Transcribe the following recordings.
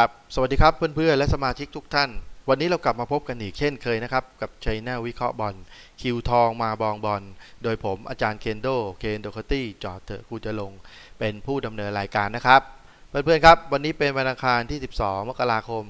ครับ สวัสดีครับเพื่อนๆ และสมาชิกทุกท่าน วันนี้เรากลับมาพบกันอีกเช่นเคยนะครับ กับชัยนาวิเคราะห์บอล คิวทองมาบองบอล โดยผมอาจารย์เคนโด เคนโดคตี้จอดเถอะกูจะลง เป็นผู้ดำเนินรายการนะครับ เพื่อนๆครับ วันนี้เป็นวันอังคารที่ 12 มกราคม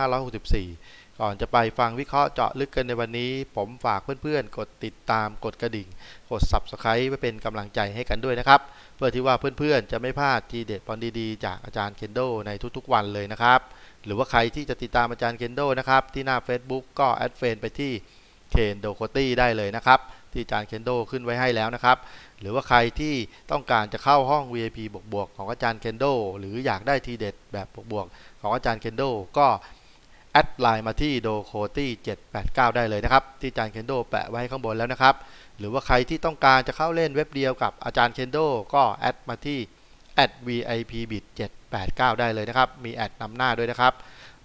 2564 ก่อนจะไปฟังวิเคราะห์เจาะลึกกันในวันนี้ ผมฝากเพื่อนๆ กดติดตามกดกระดิ่ง กด Subscribe ไว้เป็นกำลังใจให้กันด้วยนะครับ เพื่อที่ว่าเพื่อนๆ จะไม่พลาดทีเด็ดบอลดีๆ จากอาจารย์เคนโดในทุกๆวันเลยนะครับ หรือว่าใครที่จะติดตามอาจารย์เคนโดนะครับที่หน้า Facebook ก็แอดเฟนไปที่เคนโดโคตี้ได้เลยนะครับที่อาจารย์เคนโดขึ้นไว้ให้แล้วนะครับ หรือว่าใครที่ต้องการจะเข้าห้อง VIP บวกๆของอาจารย์เคนโดหรืออยากได้ทีเด็ดแบบบวกๆของอาจารย์เคนโดก็ แอดไลน์มาที่โดโคตี้789 ได้เลยนะครับ ที่อาจารย์เคนโดแปะไว้ให้ข้างบนแล้วนะครับ หรือว่าใครที่ต้องการจะเข้าเล่นเว็บเดียวกับอาจารย์เคนโดก็แอดมาที่ @vipbit 789 ได้เลยนะครับ มีแอดนำหน้าด้วยนะครับ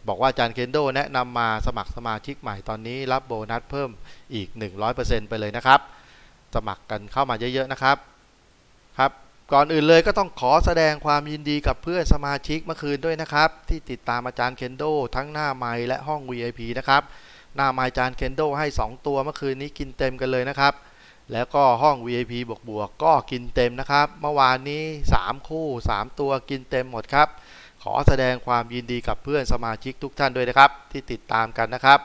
บอกว่าอาจารย์เคนโดแนะนำมาสมัครสมาชิกใหม่ตอนนี้รับโบนัสเพิ่มอีก 100%ไปเลยนะครับ สมัครกันเข้ามาเยอะๆนะครับครับ ก่อนอื่นเลยก็ต้องขอแสดงความยินดีกับเพื่อนสมาชิกเมื่อคืนด้วยนะครับ ที่ติดตามอาจารย์เคนโดทั้งหน้าไมค์และห้อง VIP นะครับ หน้าไมค์อาจารย์เคนโดให้ 2 ตัวเมื่อคืนนี้กินเต็มกันเลยนะครับ แล้วก็ห้อง VIP บวกบวกๆก็กินเต็มนะครับ เมื่อวานนี้ 3 คู่ 3 ตัวกินเต็มหมดครับ ขอแสดงความยินดีกับเพื่อนสมาชิกทุกท่านด้วยนะครับ ที่ติดตามกันนะครับ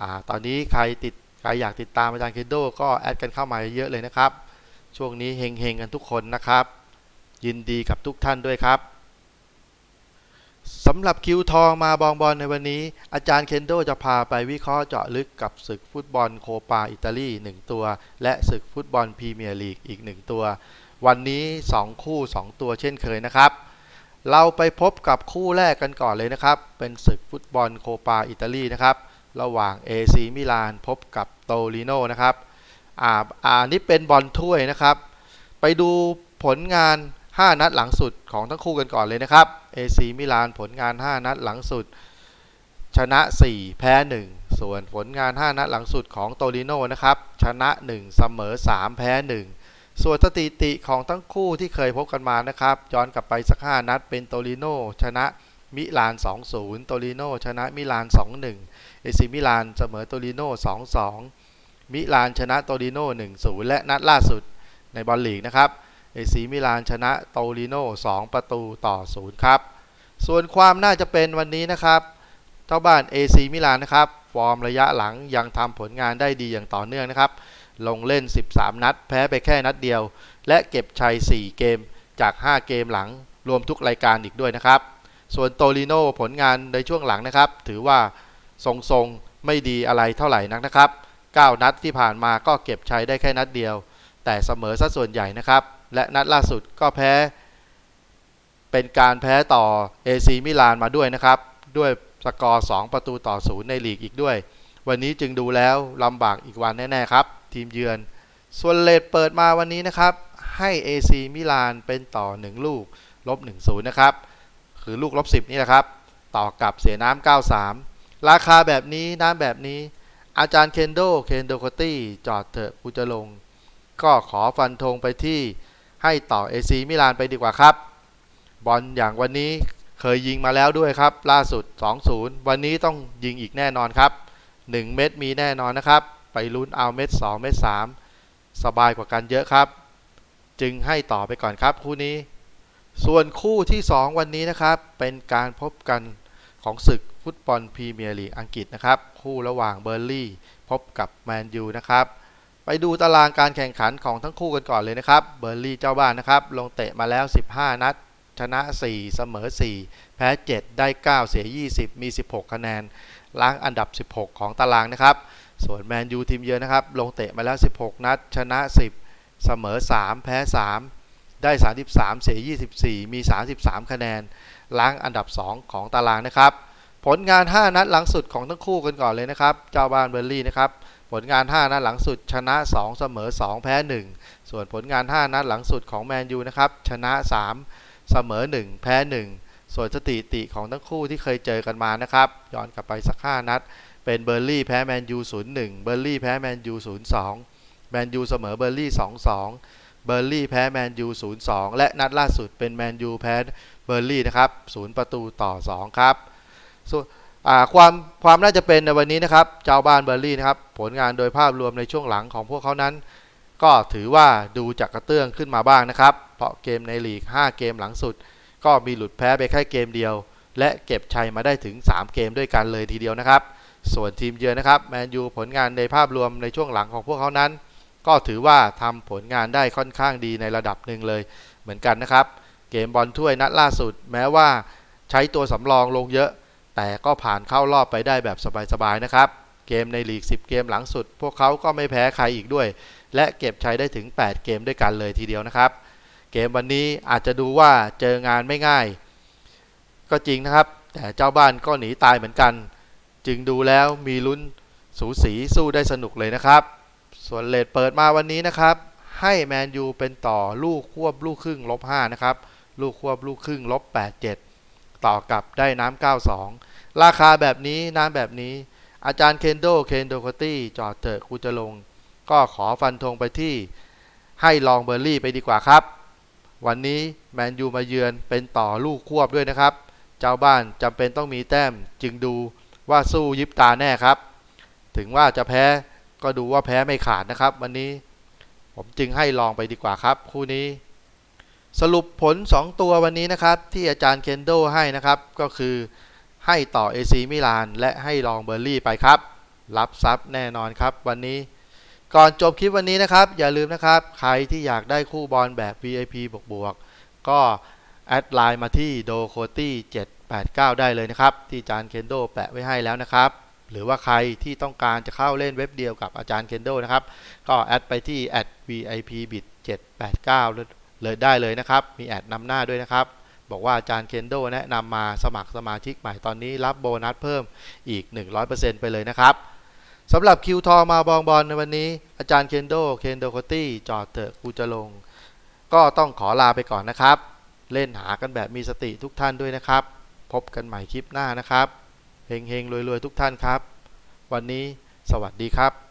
อตอนนี้ใครติดใครอยากติดตามอาจารย์เคนโดก็แอดกันเข้ามาเยอะเลยนะครับ ช่วงนี้เฮงๆกันทุกคนนะครับ ยินดีกับทุกท่านด้วยครับสำหรับคิวทองมาบองบอลในวันนี้ อาจารย์เคนโดจะพาไปวิเคราะห์เจาะลึกกับศึกฟุตบอลโคปาอิตาลี 1 ตัว และศึกฟุตบอลพรีเมียร์ลีกอีก 1 ตัว วันนี้ 2 คู่ 2 ตัวเช่นเคยนะครับ เราไปพบกับคู่แรกกันก่อนเลยนะครับ เป็นศึกฟุตบอลโคปาอิตาลีนะครับ ระหว่าง AC มิลานพบกับโตลิโนนะครับ อ่าอ่านี่เป็นบอลถ้วยนะครับ ไปดูผลงาน 5 นัดหลังสุดของทั้งคู่กันก่อนเลยนะครับ AC มิลานผลงาน 5 นัดหลังสุด ชนะ 4 แพ้ 1 ส่วนผลงาน 5 นัดหลังสุดของโตลิโนนะครับ ชนะ 1 เสมอ 3 แพ้ 1 ส่วนสถิติของทั้งคู่ที่เคยพบกันมานะครับ ย้อนกลับไปสัก 5 นัดเป็นโตลิโนชนะมิลาน 2-0 โตลิโนชนะมิลาน 2-1 เอซิมิลานเสมอโตลิโน 2-2 มิลานชนะโตลิโน่1-0 และนัดล่าสุดในบอลลีกนะครับเอซีมิลานชนะโตลิโน่2ประตูต่อ 0 ครับ ส่วนความน่าจะเป็นวันนี้นะครับเจ้าบ้าน AC มิลานนะครับ ฟอร์มระยะหลังยังทำผลงานได้ดีอย่างต่อเนื่องนะครับ ลงเล่น 13 นัด แพ้ไปแค่นัดเดียว และเก็บชัย 4 เกมจาก 5 เกมหลัง รวมทุกรายการอีกด้วยนะครับ ส่วนโตลิโน่ผลงานในช่วงหลังนะครับ ถือว่าทรงๆไม่ดีอะไรเท่าไหร่นักนะครับ 9 นัดที่ผ่านมาก็เก็บใชัยได้แค่นัดเดียว แต่เสมอซะส่วนใหญ่นะครับ และนัดล่าสุดก็แพ้ เป็นการแพ้ต่อ AC มิลานมาด้วยนะครับ ด้วยสกอร์ 2 ประตูต่อ0ในลีกอีกด้วย วันนี้จึงดูแล้วลำบากอีกวันแน่ ๆ ครับ ทีมเยือน ส่วนเลดเปิดมาวันนี้นะครับ ให้ AC มิลานเป็นต่อ 1 ลูกลบ1-0นะครับคือลูกลบ10นี่แหละครับ ต่อกับเสียน้ำ93 ราคาแบบนี้น้ำแบบนี้ อาจารย์เคนโดเคนโดโคตี้จอดเถอะกูจะลง ก็ขอฟันธงไปที่ให้ต่อ AC มิลานไปดีกว่าครับ บอลอย่างวันนี้เคยยิงมาแล้วด้วยครับ ล่าสุด 2-0 วันนี้ต้องยิงอีกแน่นอนครับ 1 เม็ดมีแน่นอนนะครับ ไปลุ้นเอาเม็ด2เม็ด3สบายกว่ากันเยอะครับ จึงให้ต่อไปก่อนครับคู่นี้ ส่วนคู่ที่ 2 วันนี้นะครับ เป็นการพบกันของศึก ฟุตบอลพรีเมียร์ลีกอังกฤษนะครับ คู่ระหว่างเบอร์ลี่พบกับแมนยูนะครับ ไปดูตารางการแข่งขันของทั้งคู่กันก่อนเลยนะครับ เบอร์ลี่เจ้าบ้านนะครับ ลงเตะมาแล้ว 15 นัด ชนะ 4 เสมอ 4 แพ้ 7 ได้ 9 เสีย 20 มี 16 คะแนน ล้างอันดับ 16 ของตารางนะครับ ส่วนแมนยูทีมเยือนนะครับ ลงเตะมาแล้ว 16 นัด ชนะ 10 เสมอ 3 แพ้ 3ได้ 33 เสีย 24 มี 33 คะแนน ล้างอันดับ 2 ของตารางนะครับ ผลงาน 5 นัดหลังสุดของทั้งคู่กันก่อนเลยนะครับ เจ้าบ้านเบอร์ลี่นะครับ ผลงาน 5 นัดหลังสุด ชนะ 2 เสมอ 2 แพ้ 1 ส่วนผลงาน 5 นัดหลังสุดของแมนยูนะครับ ชนะ 3 เสมอ 1 แพ้ 1 ส่วนสถิติของทั้งคู่ที่เคยเจอกันมานะครับ ย้อนกลับไปสัก 5 นัด เป็นเบอร์ลี่แพ้แมนยู 0-1 เบอร์ลี่แพ้แมนยู 0-2 แมนยูเสมอเบอร์ลี่ 2-2 เบอร์ลี่แพ้แมนยู 0-2 และนัดล่าสุดเป็นแมนยูแพ้เบอร์ลี่นะครับ 0 ประตูต่อ 2 ครับส่วนอ่า ความความน่าจะเป็นในวันนี้นะครับเจ้าบ้านเบอร์ลี่นะครับ ผลงานโดยภาพรวมในช่วงหลังของพวกเขานั้น ก็ถือว่าดูจากกระเตื้องขึ้นมาบ้างนะครับ เพราะเกมในลีก 5 เกมหลังสุด ก็มีหลุดแพ้ไปแค่เกมเดียว และเก็บชัยมาได้ถึง 3 เกมด้วยกันเลยทีเดียวนะครับ ส่วนทีมเยือนนะครับแมนยูผลงานในภาพรวมในช่วงหลังของพวกเขานั้น ก็ถือว่าทำผลงานได้ค่อนข้างดีในระดับหนึ่งเลย เหมือนกันนะครับ เกมบอลถ้วยนัดล่าสุด แม้ว่าใช้ตัวสำรองลงเยอะ แต่ก็ผ่านเข้ารอบไปได้แบบสบายๆนะครับ เกมในลีก 10 เกมหลังสุด พวกเขาก็ไม่แพ้ใครอีกด้วย และเก็บชัยได้ถึง 8 เกมด้วยกันเลยทีเดียวนะครับ เกมวันนี้อาจจะดูว่าเจองานไม่ง่าย ก็จริงนะครับ แต่เจ้าบ้านก็หนีตายเหมือนกัน จึงดูแล้วมีลุ้นสูสีสู้ได้สนุกเลยนะครับ ส่วนเลดเปิดมาวันนี้นะครับ ให้แมนยูเป็นต่อลูกควบลูกครึ่งลบ5นะครับ ลูกควบลูกครึ่งลบ87 ต่อกับได้น้ำ92 ราคาแบบนี้น้ำแบบนี้ อาจารย์เคนโดเคนโดโคตี้จอดเถอะกูจะลง ก็ขอฟันธงไปที่ให้ลองเบอร์รี่ไปดีกว่าครับ วันนี้แมนยูมาเยือนเป็นต่อลูกควบด้วยนะครับ เจ้าบ้านจำเป็นต้องมีแต้มจึงดูว่าสู้ยิบตาแน่ครับ ถึงว่าจะแพ้ก็ดูว่าแพ้ไม่ขาดนะครับ วันนี้ผมจึงให้ลองไปดีกว่าครับ คู่นี้ สรุปผล 2 ตัววันนี้นะครับ ที่อาจารย์เคนโดให้นะครับ ก็คือให้ต่อ AC มิลาน และให้ลองเบอร์ลี่ไปครับ รับทรัพย์แน่นอนครับวันนี้ ก่อนจบคลิปวันนี้นะครับ อย่าลืมนะครับ ใครที่อยากได้คู่บอลแบบ VIP บวกบวกๆก็ แอดไลน์มาที่โดโคตี้789 ได้เลยนะครับ ที่อาจารย์เคนโดแปะไว้ให้แล้วนะครับ หรือว่าใครที่ต้องการจะเข้าเล่นเว็บเดียวกับอาจารย์เคนโดนะครับ ก็แอดไปที่ @vipbit 789 เลยได้เลยนะครับ มีแอดนำหน้าด้วยนะครับ บอกว่าอาจารย์เคนโดแนะนำมาสมัครสมาชิกใหม่ตอนนี้รับโบนัสเพิ่มอีก 100%ไปเลยนะครับสำหรับคิวทอมาบองบอลในวันนี้ อาจารย์เคนโดเคนโดโคตี้จอดเถอะกูจะลง ก็ต้องขอลาไปก่อนนะครับ เล่นหากันแบบมีสติทุกท่านด้วยนะครับ พบกันใหม่คลิปหน้านะครับเฮงเฮงรวยๆ ทุกท่านครับ วันนี้สวัสดีครับ